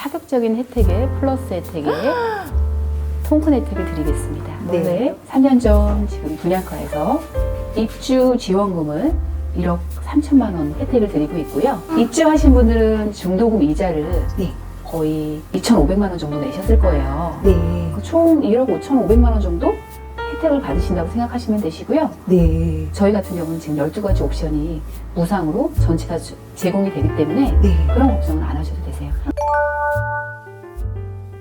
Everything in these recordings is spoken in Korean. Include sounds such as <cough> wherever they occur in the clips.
파격적인 혜택에 플러스 혜택에 <gasps> 통큰 혜택을 드리겠습니다. 네. 원래 3년 전 지금 분양가에서 입주 지원금을 1억 3천만 원 혜택을 드리고 있고요. 입주하신 분들은 중도금 이자를 네. 거의 2,500만 원 정도 내셨을 거예요. 네. 그총 1억 5,500만 원 정도 혜택을 받으신다고 생각하시면 되시고요. 네. 저희 같은 경우는 지금 12가지 옵션이 무상으로 전체 다 주- 제공이 되기 때문에 네. 그런 걱정은 안 하셔도 되세요.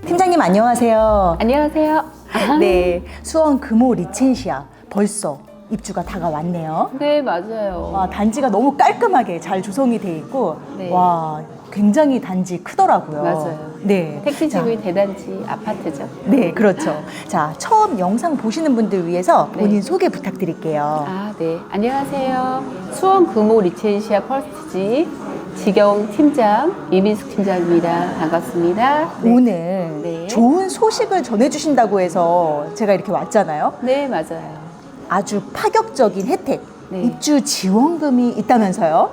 팀장님 안녕하세요. 안녕하세요. <laughs> 네. 수원 금호 리첸시아 벌써 입주가 다가왔네요. 네, 맞아요. 와, 단지가 너무 깔끔하게 잘 조성이 돼 있고 네. 와, 굉장히 단지 크더라고요. 맞아요. 네. 택지 지구의 대단지 아파트죠. 네, 그렇죠. 자, 처음 영상 보시는 분들 위해서 네. 본인 소개 부탁드릴게요. 아, 네. 안녕하세요. 수원 금호 리첸시아 퍼스트지 지경 팀장 이민숙 팀장입니다. 반갑습니다. 네. 오늘 네. 좋은 소식을 전해주신다고 해서 제가 이렇게 왔잖아요. 네, 맞아요. 아주 파격적인 혜택, 네. 입주 지원금이 있다면서요?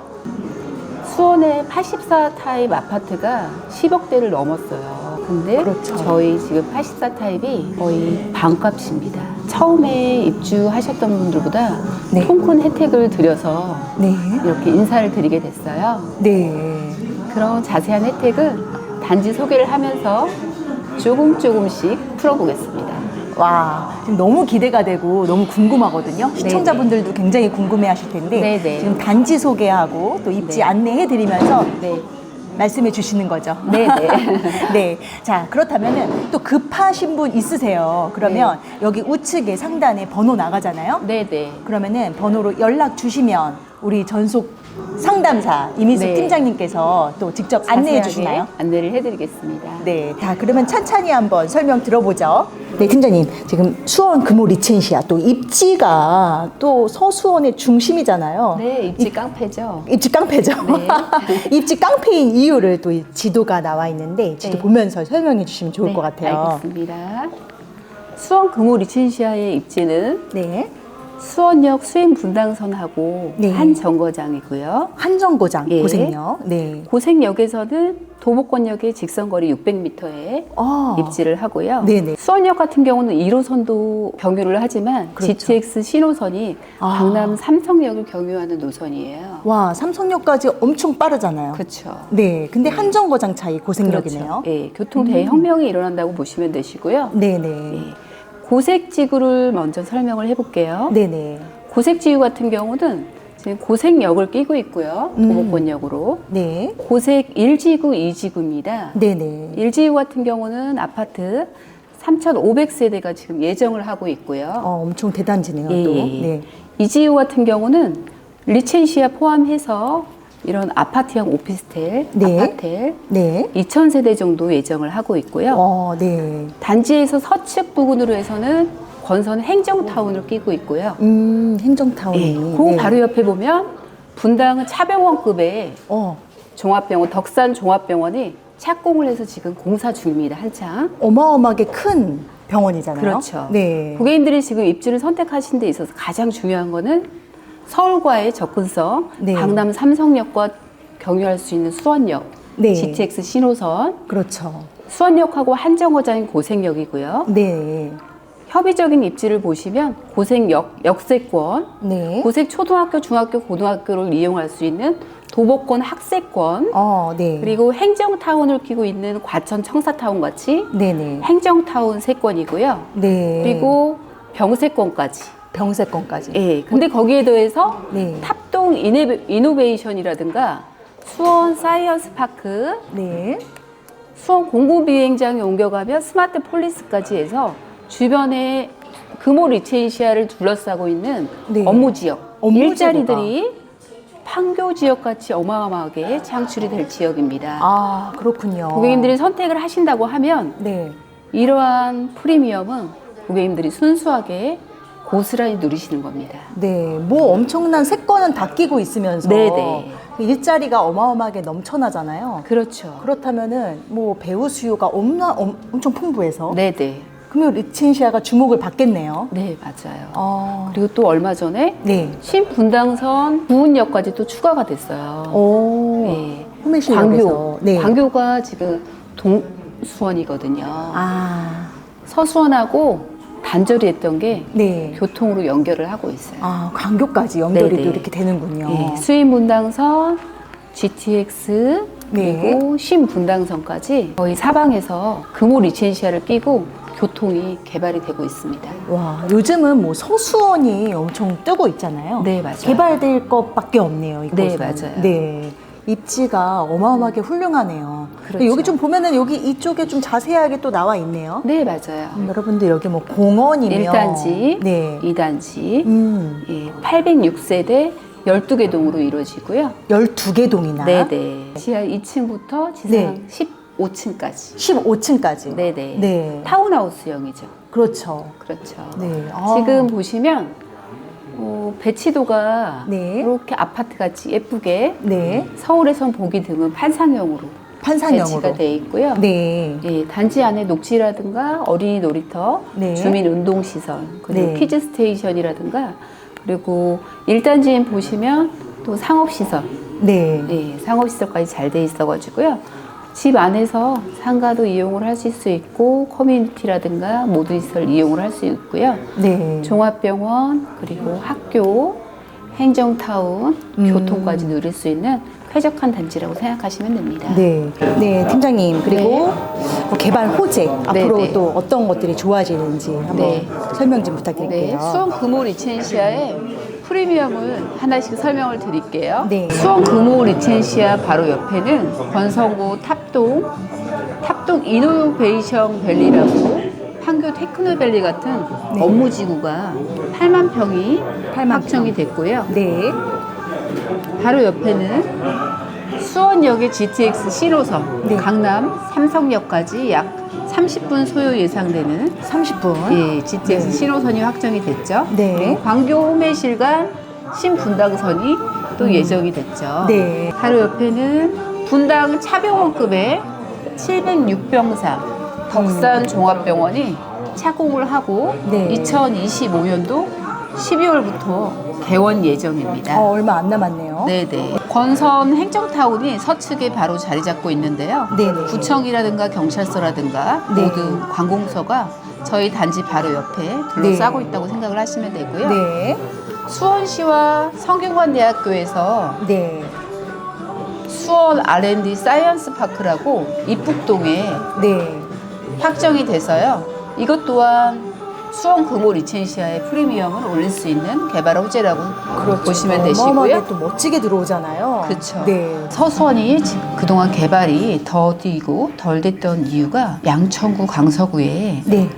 수원의 84 타입 아파트가 10억대를 넘었어요. 근데 그렇죠. 저희 지금 84 타입이 거의 반값입니다. 처음에 입주하셨던 분들보다 네. 통큰 혜택을 드려서 네. 이렇게 인사를 드리게 됐어요. 네. 그런 자세한 혜택은 단지 소개를 하면서 조금 조금씩 풀어보겠습니다. 와, 지금 너무 기대가 되고 너무 궁금하거든요. 시청자분들도 굉장히 궁금해 하실 텐데 네네. 지금 단지 소개하고 또 입지 네. 안내해 드리면서 네. 말씀해 주시는 거죠. 네 네. <laughs> 네. 자, 그렇다면은 또 급하신 분 있으세요. 그러면 여기 우측에 상단에 번호 나가잖아요. 네 네. 그러면은 번호로 연락 주시면 우리 전속 상담사 이민숙 네. 팀장님께서 또 직접 안내해 자세하게 주시나요? 안내를 해드리겠습니다. 네, 다 그러면 찬찬히 한번 설명 들어보죠. 네, 팀장님 지금 수원 금호 리첸시아 또 입지가 또 서수원의 중심이잖아요. 네, 입지 깡패죠. 입지 깡패죠. 네. <laughs> 입지 깡패인 이유를 또이 지도가 나와 있는데 지도 네. 보면서 설명해 주시면 좋을 네, 것 같아요. 알겠습니다. 수원 금호 리첸시아의 입지는 네, 수원역 수행 분당선하고 네. 한 정거장이고요. 한정고장 예. 고생요. 네. 고색역에서는 도보권역의 직선거리 600m에 아, 입지를 하고요. 네네. 수원역 같은 경우는 1호선도 경유를 하지만 그렇죠. GTX 신호선이 아. 강남 삼성역을 경유하는 노선이에요. 와 삼성역까지 엄청 빠르잖아요. 그렇죠. 네, 근데 한정거장 차이 고생역이네요. 예, 교통 대혁명이 일어난다고 보시면 되시고요. 네네. 예, 고색지구를 먼저 설명을 해볼게요. 네네. 고색지구 같은 경우는 지금 고색역을 끼고 있고요. 음. 도보권역으로. 네. 고색 1지구, 2지구입니다. 네네. 1지구 같은 경우는 아파트 3,500세대가 지금 예정을 하고 있고요. 어, 엄청 대단지네요, 예, 또. 예. 네. 이지구 같은 경우는 리첸시아 포함해서 이런 아파트형 오피스텔, 네. 아파텔 네. 2,000세대 정도 예정을 하고 있고요. 어, 네. 단지에서 서측 부근으로 해서는 건선 행정타운을 끼고 있고요. 음, 행정타운이. 예, 그 네. 바로 옆에 보면 분당은 차병원급의 어, 종합병원, 덕산 종합병원이 착공을 해서 지금 공사 중입니다, 한창. 어마어마하게 큰 병원이잖아요. 그렇죠. 네. 고객님들이 지금 입주를 선택하신 데 있어서 가장 중요한 거는 서울과의 접근성, 네. 강남 삼성역과 경유할 수 있는 수원역, 네. GTX 신호선, 그렇죠. 수원역하고 한정거장인 고색역이고요. 네. 협의적인 입지를 보시면 고색역, 역세권, 네. 고색 초등학교, 중학교, 고등학교를 이용할 수 있는 도보권 학세권, 어, 네. 그리고 행정타운을 끼고 있는 과천 청사타운 같이 네네. 행정타운 세권이고요. 네. 그리고 병세권까지. 병세권까지. 예. 근데 거기에 더해서 네. 탑동 이네베, 이노베이션이라든가 수원 사이언스 파크, 네. 수원 공공비행장에 옮겨가면 스마트 폴리스까지 해서 주변에 금호 리첸시아를 둘러싸고 있는 네. 업무 지역, 업무 일자리들이 판교 지역 같이 어마어마하게 창출이 될 지역입니다. 아, 그렇군요. 고객님들이 선택을 하신다고 하면 네. 이러한 프리미엄은 고객님들이 순수하게 고스란히 누리시는 겁니다. 네, 뭐 엄청난 세건은 다 끼고 있으면서 네네. 일자리가 어마어마하게 넘쳐나잖아요. 그렇죠. 그렇다면은 뭐 배우 수요가 엄나, 엄, 엄청 풍부해서 네네. 그러면 리첸시아가 주목을 받겠네요. 네, 맞아요. 아, 그리고 또 얼마 전에 네. 신분당선 부은역까지 또 추가가 됐어요. 오, 네. 광교. 네. 광교가 지금 동수원이거든요. 아, 서수원하고 단절이 했던 게 네. 교통으로 연결을 하고 있어요. 아, 광교까지 연결이 네네. 또 이렇게 되는군요. 예, 수인 분당선, GTX 네. 그리고 신 분당선까지 거의 사방에서 금호 리첸시아를 끼고 교통이 개발이 되고 있습니다. 와, 요즘은 뭐 서수원이 엄청 뜨고 있잖아요. 네, 맞아요. 개발될 것밖에 없네요. 이곳은. 네, 맞아요. 네. 입지가 어마어마하게 훌륭하네요. 그렇죠. 여기 좀 보면은 여기 이쪽에 좀 자세하게 또 나와 있네요. 네, 맞아요. 음, 여러분들 여기 뭐 공원이며 1단지, 네. 2단지, 음, 예, 806세대 12개 동으로 이루어지고요. 12개 동이나 네 네. 지하 2층부터 지상 네. 15층까지. 15층까지. 네 네. 네. 타운하우스형이죠. 그렇죠. 그렇죠. 네. 아. 지금 보시면 어, 배치도가 네. 이렇게 아파트 같이 예쁘게 네. 서울에선 보기 드문 판상형으로 배치가 돼 있고요. 네. 예, 단지 안에 녹지라든가 어린이 놀이터, 네. 주민 운동 시설, 그리고 네. 키즈 스테이션이라든가 그리고 1단지에 보시면 또 상업 시설, 네. 예, 상업 시설까지 잘 돼 있어 가지고요. 집 안에서 상가도 이용을 하실 수 있고 커뮤니티라든가 모든 시설 이용을 할 수 있고요. 네. 종합병원 그리고 학교, 행정타운, 음. 교통까지 누릴 수 있는 쾌적한 단지라고 생각하시면 됩니다. 네. 네, 팀장님. 그리고 뭐 개발 호재 앞으로 네. 또 어떤 것들이 좋아지는지 한번 네. 설명 좀 네, 부탁드릴게요. 수원 금호 리첸시아의 프리미엄을 하나씩 설명을 드릴게요. 네. 수원 금호 리첸시아 바로 옆에는 권성구 탑동, 탑동 이노베이션 밸리라고 판교 테크노밸리 같은 네. 업무지구가 8만 평이 8만 확정이 됐고요. 네. 바로 옆에는 수원역의 GTX 신호선, 네. 강남 삼성역까지 약 30분 소요 예상되는 30분. 예, GTX 네. 신호선이 확정이 됐죠. 네. 그리고 광교 호매실간 신분당선이 또 예정이 됐죠. 음. 네. 바로 옆에는 분당 차병원급의 706병상 덕산 종합병원이 착공을 하고 네. 2025년도 12월부터 개원 예정입니다. 어, 얼마 안 남았네요. 네네. 권선 행정타운이 서측에 바로 자리 잡고 있는데요. 네네. 구청이라든가 경찰서라든가 네. 모든 관공서가 저희 단지 바로 옆에 둘러싸고 있다고 생각을 하시면 되고요. 네. 수원시와 성균관대학교에서 네. 수원 R&D 사이언스 파크라고 입북동에 네. 확정이 돼서요. 이것 또한 수원 금호 리첸시아의 프리미엄을 올릴 수 있는 개발 호재라고 보시면 되시고요. 그렇죠. 또 멋지게 들어오잖아요. 그쵸. 네. 서수원이 지- 그동안 개발이 더디고 덜 됐던 이유가 양천구 강서구에 네.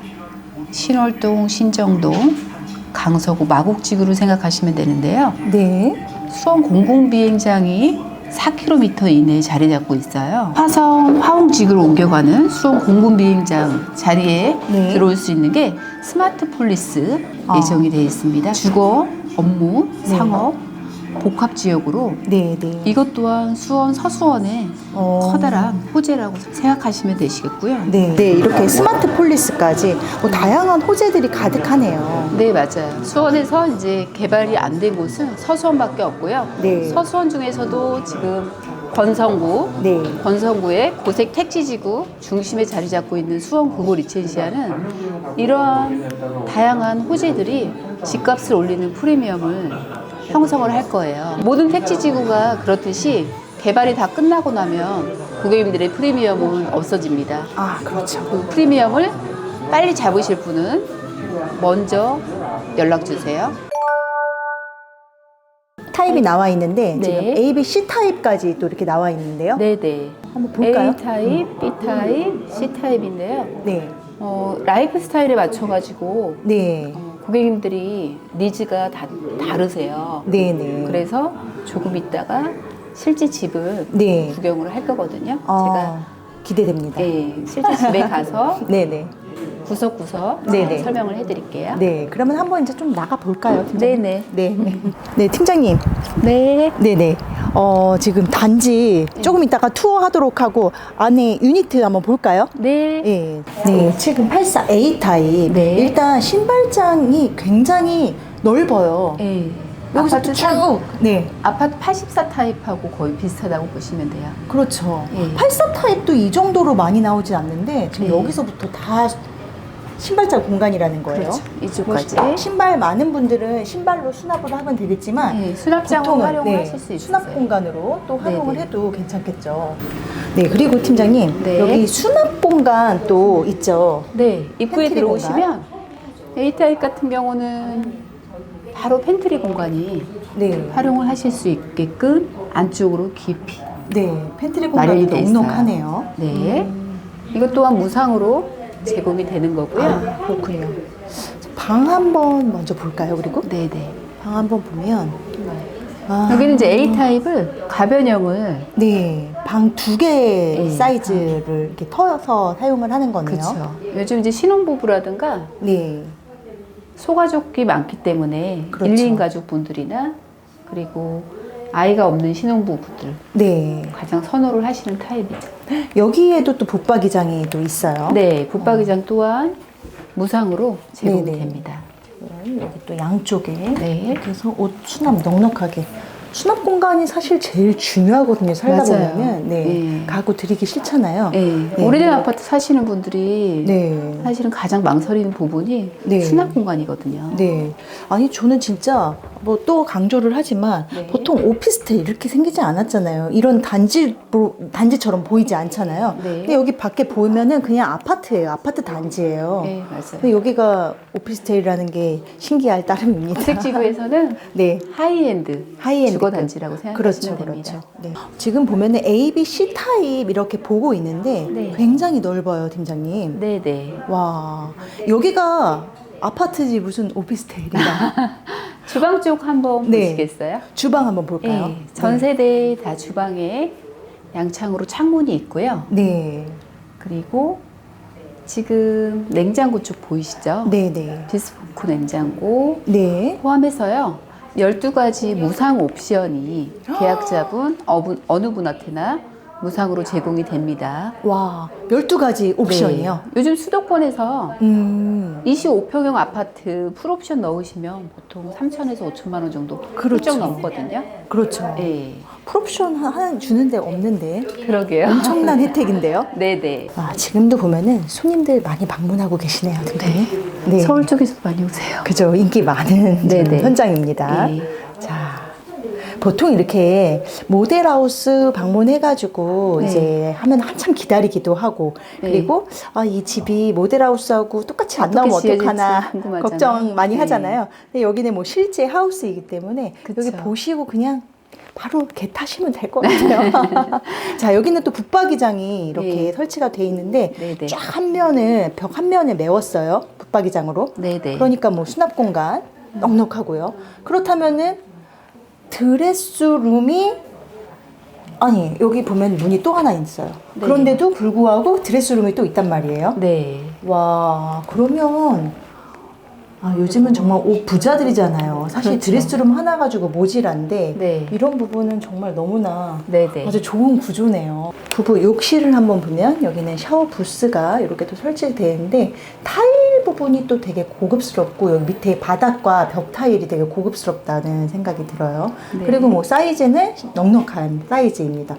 신월동, 신정동, 강서구 마곡지구로 생각하시면 되는데요. 네. 수원 공공비행장이 4km 이내에 자리 잡고 있어요. 화성 화홍지구로 옮겨가는 수원 공군 비행장 자리에 네. 들어올 수 있는 게 스마트 폴리스 아. 예정이 되어 있습니다. 주거, 업무, 네. 상업, 복합 지역으로 네. 네. 이것 또한 수원 서수원의 어. 커다란 호재라고 생각하시면 되시겠고요. 네. 네. 이렇게 스마트 폴리스까지 뭐 다양한 호재들이 가득하네요. 네, 맞아요. 수원에서 이제 개발이 안 된 곳은 서수원밖에 없고요. 네. 서수원 중에서도 지금 권성구, 네. 권성구의 고색 택지지구 중심에 자리 잡고 있는 수원 구보 리첸시아는 이러한 다양한 호재들이 집값을 올리는 프리미엄을 형성을 할 거예요. 모든 택지지구가 그렇듯이 개발이 다 끝나고 나면 고객님들의 프리미엄은 없어집니다. 아, 그렇죠. 그 프리미엄을 빨리 잡으실 분은 먼저 연락 주세요. 타입이 나와 있는데 네. 지금 A, B, C 타입까지 또 이렇게 나와 있는데요. 네네. 한번 볼까요? A 타입, B 타입, C 타입인데요. 네. 어, 라이프 스타일에 맞춰가지고 네. 어, 고객님들이 니즈가 다 다르세요. 네, 네. 그래서 조금 있다가 실제 집을 네. 구경을 할 거거든요. 아, 기대됩니다. 제가 예, 실제 집에 가서 <laughs> 네, 네. 구석구석 네네. 잘 설명을 해드릴게요. 네. 그러면 한번 이제 좀 나가 볼까요, 팀장님? 네네. 네. 네. 네, 팀장님. 네. 네, 네. 어, 지금 단지 조금 이따가 투어하도록 하고 안에 유니트 한번 볼까요? 네. 네. 네, 지금 84A 타입. 네. 일단 신발장이 굉장히 넓어요. 예. 여기서 아파트 쭉. 네. 아파트 84 타입하고 거의 비슷하다고 보시면 돼요. 그렇죠. 예. 84 타입도 이 정도로 많이 나오진 않는데 지금 네. 여기서부터 다 신발장 공간이라는 거예요. 그렇죠. 뭐 이쪽까지. 시- 신발 많은 분들은 신발로 수납을 하면 되겠지만 네, 보통은, 활용을 네, 하실 수 있어요. 수납 공간으로 또 활용을 네네. 해도 괜찮겠죠. 네, 그리고 팀장님 네. 여기 수납 공간 또 있죠. 네, 입구에 들어오시면 A타입 같은 경우는 바로 팬트리 공간이 네, 활용을 하실 수 있게끔 안쪽으로 깊이 네, 팬트리 공간이. 넉넉하네요. 네. 이것 또한 무상으로 제공이 되는 거고요. 아, 그렇군요. 방 한번 먼저 볼까요? 그리고 네, 네. 방 한번 보면 아, 여기는 이제 A 타입을 가변형을 네, 방 두 개 네. 사이즈를 이렇게 터서 사용을 하는 거네요. 그렇죠. 요즘 이제 신혼부부라든가 네, 소가족이 많기 때문에 그렇죠. 일 1인 가족분들이나 그리고 아이가 없는 신혼부부들 네. 가장 선호를 하시는 타입이죠. 여기에도 또 붙박이장이 또 있어요. 네, 붙박이장 또한 무상으로 제공이 네네. 됩니다. 여기 또 양쪽에 네. 그래서 옷 수납 넉넉하게 수납 공간이 사실 제일 중요하거든요. 살다 맞아요. 보면은 네. 네. 가구 들이기 싫잖아요. 네, 네. 오래된 아파트 사시는 분들이 네. 사실은 가장 망설이는 부분이 네. 수납 공간이거든요. 네. 아니 저는 진짜 뭐 또 강조를 하지만 네. 보통 오피스텔 이렇게 생기지 않았잖아요. 이런 단지 단지처럼 보이지 않잖아요. 네. 근데 여기 밖에 보면은 그냥 아파트예요. 아파트 단지예요. 네, 맞아요. 근데 여기가 오피스텔이라는 게 신기할 따름입니다. 구색지구에서는 <laughs> 네. 하이엔드, 하이엔드 주거 단지라고 생각하시면 그렇죠, 됩니다. 그렇죠. 네. 지금 보면은 A, B, C 타입 이렇게 보고 있는데 네. 굉장히 넓어요, 팀장님. 네, 네. 와, 여기가 아파트지 무슨 오피스텔이야. <laughs> 주방 쪽 한번 네. 보시겠어요? 주방 한번 볼까요? 네, 전 세대 다 주방에 양창으로 창문이 있고요. 네, 그리고 지금 냉장고 쪽 보이시죠? 네, 네, 비스포크 냉장고 네. 포함해서요. 12가지 무상 옵션이 계약자분 어느 분한테나 무상으로 제공이 됩니다. 와, 12가지 옵션이요. 네. 요즘 수도권에서 음, 25평형 아파트 풀옵션 넣으시면 보통 3천에서 5천만 원 정도 그렇죠. 넘거든요. 그렇죠. 네, 풀옵션 하나 주는데 없는데 그러게요. 엄청난 <laughs> 혜택인데요. 네네. 아, 지금도 보면은 손님들 많이 방문하고 계시네요, 팀장님. 네. 서울 쪽에서 많이 오세요. 그죠. 인기 많은 네네. 지금 현장입니다. 네. 자. 보통 이렇게 모델하우스 방문해가지고 네. 이제 하면 한참 기다리기도 하고 네. 그리고 아, 이 집이 모델하우스하고 똑같이 안 나오면 어떡하나. <laughs> 걱정 많이 네. 하잖아요. 근데 여기는 뭐 실제 하우스이기 때문에 그쵸. 여기 보시고 그냥 바로 개 타시면 될 것 같아요. <laughs> 자, 여기는 또 붙박이장이 이렇게 네. 설치가 돼 있는데. 쫙 한 면을 벽 한 면을 메웠어요. 붙박이장으로. 네네. 그러니까 뭐 수납 공간 넉넉하고요. 그렇다면은 드레스룸이 아니 여기 보면 문이 또 하나 있어요. 네. 그런데도 불구하고 드레스룸이 또 있단 말이에요. 네. 와 그러면 아 요즘은 정말 옷 부자들이잖아요. 사실 그렇죠. 드레스룸 하나 가지고 모질한데 네. 이런 부분은 정말 너무나 네네. 아주 좋은 구조네요. 부부 욕실을 한번 보면 여기는 샤워 부스가 이렇게 또 설치되어 있는데 타일 부분이 또 되게 고급스럽고 여기 밑에 바닥과 벽 타일이 되게 고급스럽다는 생각이 들어요. 네. 그리고 뭐 사이즈는 넉넉한 사이즈입니다.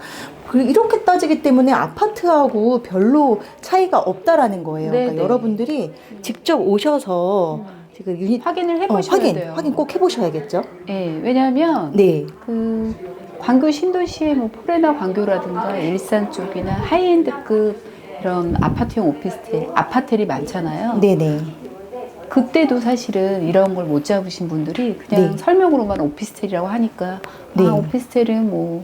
그리고 이렇게 따지기 때문에 아파트하고 별로 차이가 없다라는 거예요. 그러니까 네네. 여러분들이 직접 오셔서 지금 유닛 확인을 어, 해보셔야 확인, 돼요. 확인 꼭 해보셔야겠죠. 네, 왜냐하면 네, 그 광교 신도시의 뭐 포레나 광교라든가 일산 쪽이나 하이엔드급 이런 아파트형 오피스텔, 아파텔이 많잖아요. 네, 네, 그때도 사실은 이런 걸 못 잡으신 분들이 그냥 네. 설명으로만 오피스텔이라고 하니까 네. 아 오피스텔은 뭐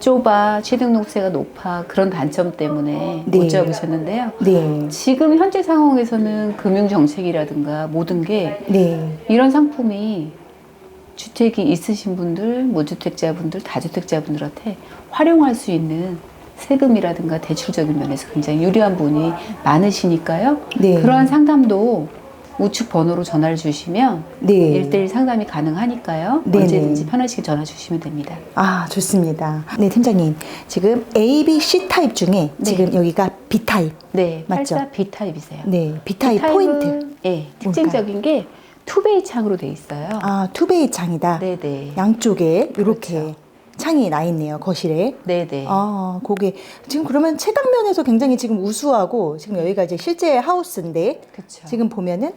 좁아 취등록세가 높아 그런 단점 때문에 네. 못 잡으셨는데요. 네, 지금 현재 상황에서는 금융 정책이라든가 모든 게 네. 이런 상품이 주택이 있으신 분들, 무주택자분들, 다주택자분들한테 활용할 수 있는 세금이라든가 대출적인 면에서 굉장히 유리한 분이 많으시니까요. 네. 그러한 상담도 우측 번호로 전화를 주시면 네. 일 1대1 상담이 가능하니까요. 네네. 언제든지 편하시게 전화 주시면 됩니다. 아, 좋습니다. 네, 팀장님. 지금 A, B, C 타입 중에 네. 지금 여기가 B 타입. 네, 맞죠? 84 B 타입이세요. 네, B 타입 타입은, 포인트. 예, 특징적인 게 투베이 창으로 돼 있어요. 아, 투베이 창이다. 네네. 양쪽에 이렇게 그렇죠. 창이 나 있네요, 거실에. 네네. 아, 거기 지금 그러면 체감면에서 굉장히 지금 우수하고 지금 여기가 이제 실제 하우스인데 그렇죠. 지금 보면은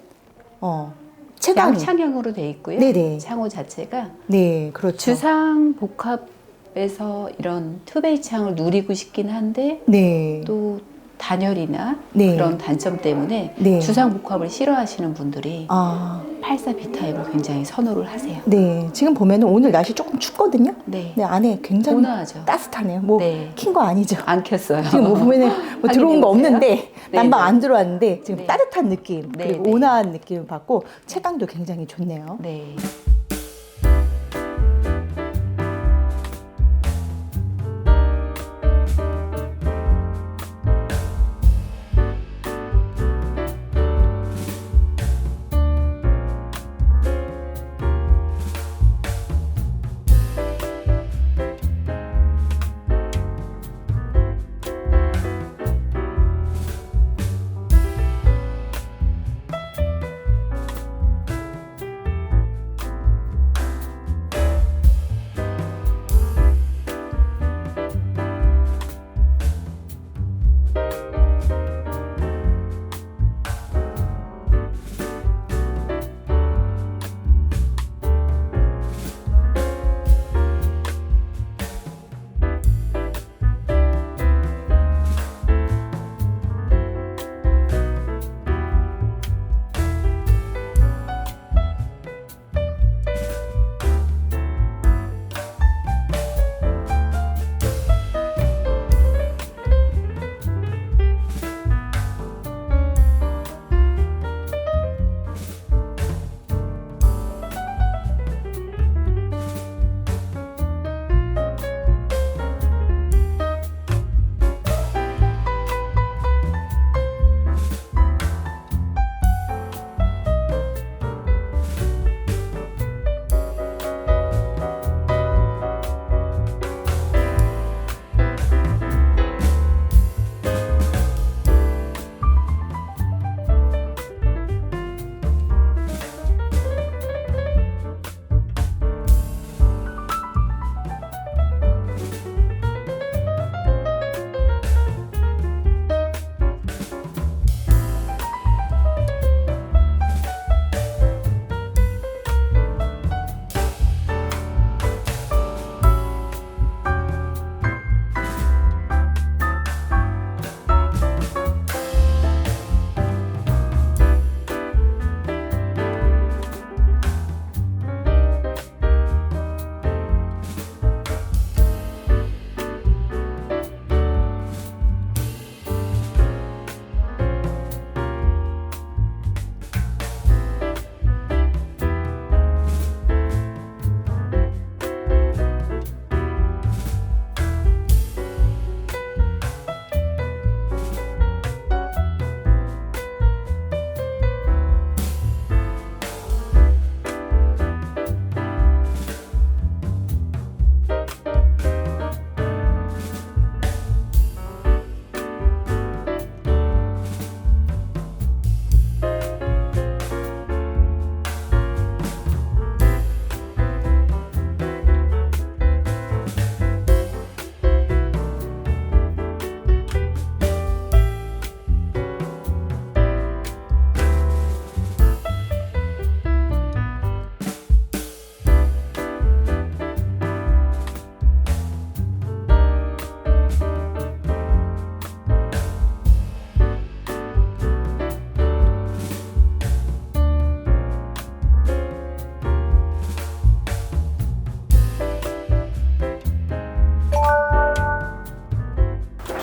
어 체감이 양창형으로 돼 있고요. 네네. 창호 자체가 네 그렇죠. 주상 복합에서 이런 투베이 창을 누리고 싶긴 한데 네. 또 단열이나 네. 그런 단점 때문에 네. 주상 복합을 싫어하시는 분들이 아, 84 B타입을 굉장히 선호를 하세요. 네. 지금 보면은 오늘 날씨 조금 춥거든요. 네. 네, 안에 굉장히 온화하죠. 따뜻하네요. 뭐킨거 네. 아니죠? 안 켰어요. 지금 뭐 보면은 뭐 <laughs> 들어온 거. 없는데 네, 난방 네. 안 들어왔는데 지금 네. 따뜻한 느낌 네, 그리고 네. 온화한 느낌을 받고 체감도 굉장히 좋네요. 네.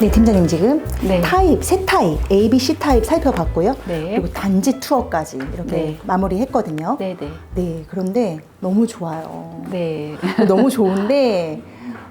네, 팀장님 지금 네. 타입 세 타입 A, B, C 타입 살펴봤고요. 네. 그리고 단지 투어까지 이렇게 네. 마무리했거든요. 네. 네 네. 그런데 너무 좋아요. 네. 너무 좋은데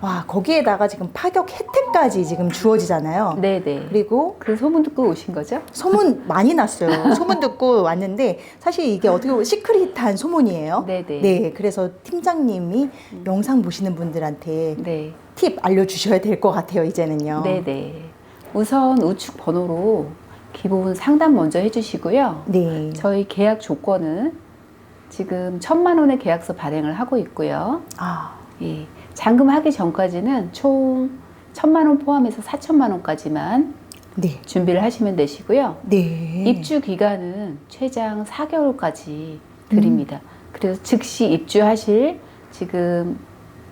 와 거기에다가 지금 파격 혜택까지 지금 주어지잖아요. 네네. 그리고 그 소문 듣고 오신 거죠? 소문 많이 났어요. <laughs> 소문 듣고 왔는데 사실 이게 어떻게 보면 시크릿한 소문이에요. 네네. 네, 그래서 팀장님이 영상 보시는 분들한테 네. 팁 알려주셔야 될 것 같아요, 이제는요. 네네. 우선 우측 번호로 기본 상담 먼저 해주시고요. 네. 저희 계약 조건은 지금 천만 원의 계약서 발행을 하고 있고요. 아, 예, 잔금하기 전까지는 총 천만 원 포함해서 사천만 원까지만 네. 준비를 하시면 되시고요. 네. 입주 기간은 최장 4개월까지 드립니다. 그래서 즉시 입주하실 지금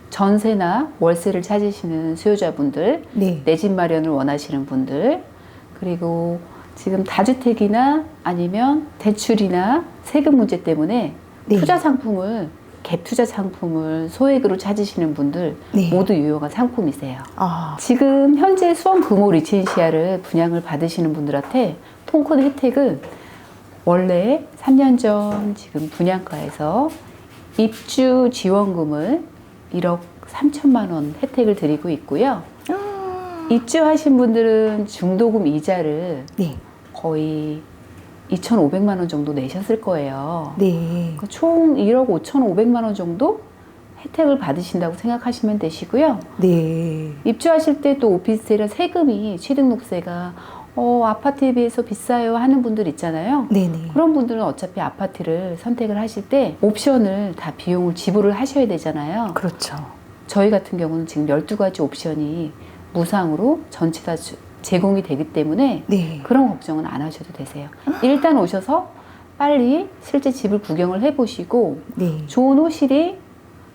전세나 월세를 찾으시는 수요자분들, 네. 내집 마련을 원하시는 분들, 그리고 지금 다주택이나 아니면 대출이나 세금 문제 때문에 네. 투자 상품을 갭 투자 상품을 소액으로 찾으시는 분들 네. 모두 유용한 상품이세요. 아, 지금 현재 수원 금호 리첸시아를 분양을 받으시는 분들한테 통큰 혜택은 원래 3년 전 지금 분양가에서 입주 지원금을 1억 3천만 원 혜택을 드리고 있고요. 입주하신 분들은 중도금 이자를 네. 거의 2,500만 원 정도 내셨을 거예요. 네. 그총 1억 5,500만 원 정도 혜택을 받으신다고 생각하시면 되시고요. 네. 입주하실 때 또 오피스텔은 세금이 취등록세가 어, 아파트에 비해서 비싸요 하는 분들 있잖아요. 네네. 그런 분들은 어차피 아파트를 선택을 하실 때 옵션을 다 비용을 지불을 하셔야 되잖아요. 그렇죠. 저희 같은 경우는 지금 12가지 옵션이 무상으로 전체 다 주- 제공이 되기 때문에 네. 그런 걱정은 안 하셔도 되세요. 일단 오셔서 빨리 실제 집을 구경을 해보시고 네. 좋은 호실이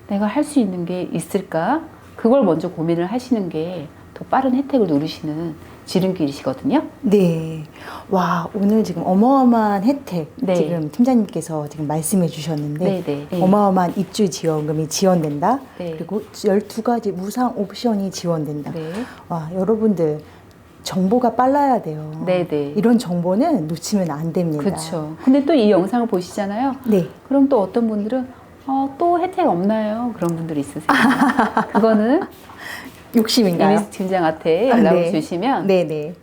내가 할 수 있는 게 있을까? 그걸 먼저 고민을 하시는 게 더 빠른 혜택을 누리시는 지름길이시거든요. 네. 와, 오늘 지금 어마어마한 혜택 네. 지금 팀장님께서 지금 말씀해 주셨는데 네, 네. 네. 어마어마한 입주 지원금이 지원된다. 네. 그리고 12가지 무상 옵션이 지원된다. 네. 와, 여러분들 정보가 빨라야 돼요. 네, 네. 이런 정보는 놓치면 안 됩니다. 그렇죠. 근데 또 이 영상을 보시잖아요. 네. 그럼 또 어떤 분들은 어, 또 혜택 없나요? 그런 분들이 있으세요. <laughs> 그거는 욕심인가요? 이미스 팀장한테 아, 연락을 네. 주시면 네, 네.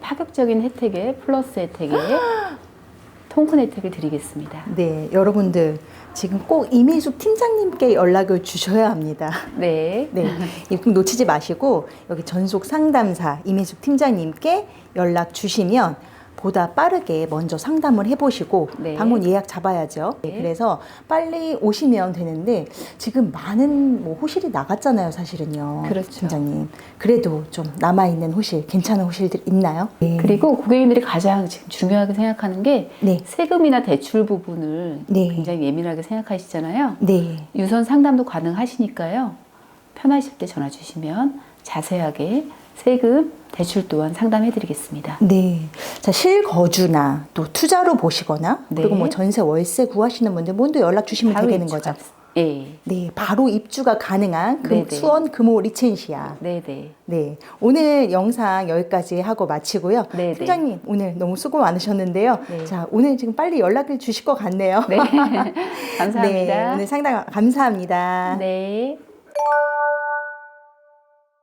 파격적인 혜택에 플러스 혜택에 <gasps> 통큰 혜택을 드리겠습니다. 네, 여러분들 지금 꼭 이미숙 팀장님께 연락을 주셔야 합니다. 네. 네, 이거 놓치지 마시고 여기 전속 상담사 이미숙 팀장님께 연락 주시면 보다 빠르게 먼저 상담을 해보시고 네. 방문 예약 잡아야죠. 네, 네. 그래서 빨리 오시면 되는데 지금 많은 뭐 호실이 나갔잖아요, 사실은요. 그렇죠. 팀장님. 그래도 좀 남아 있는 호실, 괜찮은 호실들 있나요? 네. 그리고 고객님들이 가장 지금 중요하게 생각하는 게 네, 세금이나 대출 부분을 네. 굉장히 예민하게 생각하시잖아요. 네, 유선 상담도 가능하시니까요. 편하실 때 전화 주시면 자세하게 세금, 대출 또한 상담해 드리겠습니다. 네. 자, 실거주나 또 투자로 보시거나 네. 그리고 뭐 전세 월세 구하시는 분들 모두 연락 주시면 되겠는 입주 거죠. 값- 예. 네, 바로 입주가 가능한 금, 네네. 수원 금호 리첸시아. 네 네. 네, 오늘 영상 여기까지 하고 마치고요. 네네. 팀장님 오늘 너무 수고 많으셨는데요. 네. 자, 오늘 지금 빨리 연락을 주실 것 같네요. 네. <laughs> 감사합니다. 네, 오늘 상담 감사합니다. 네.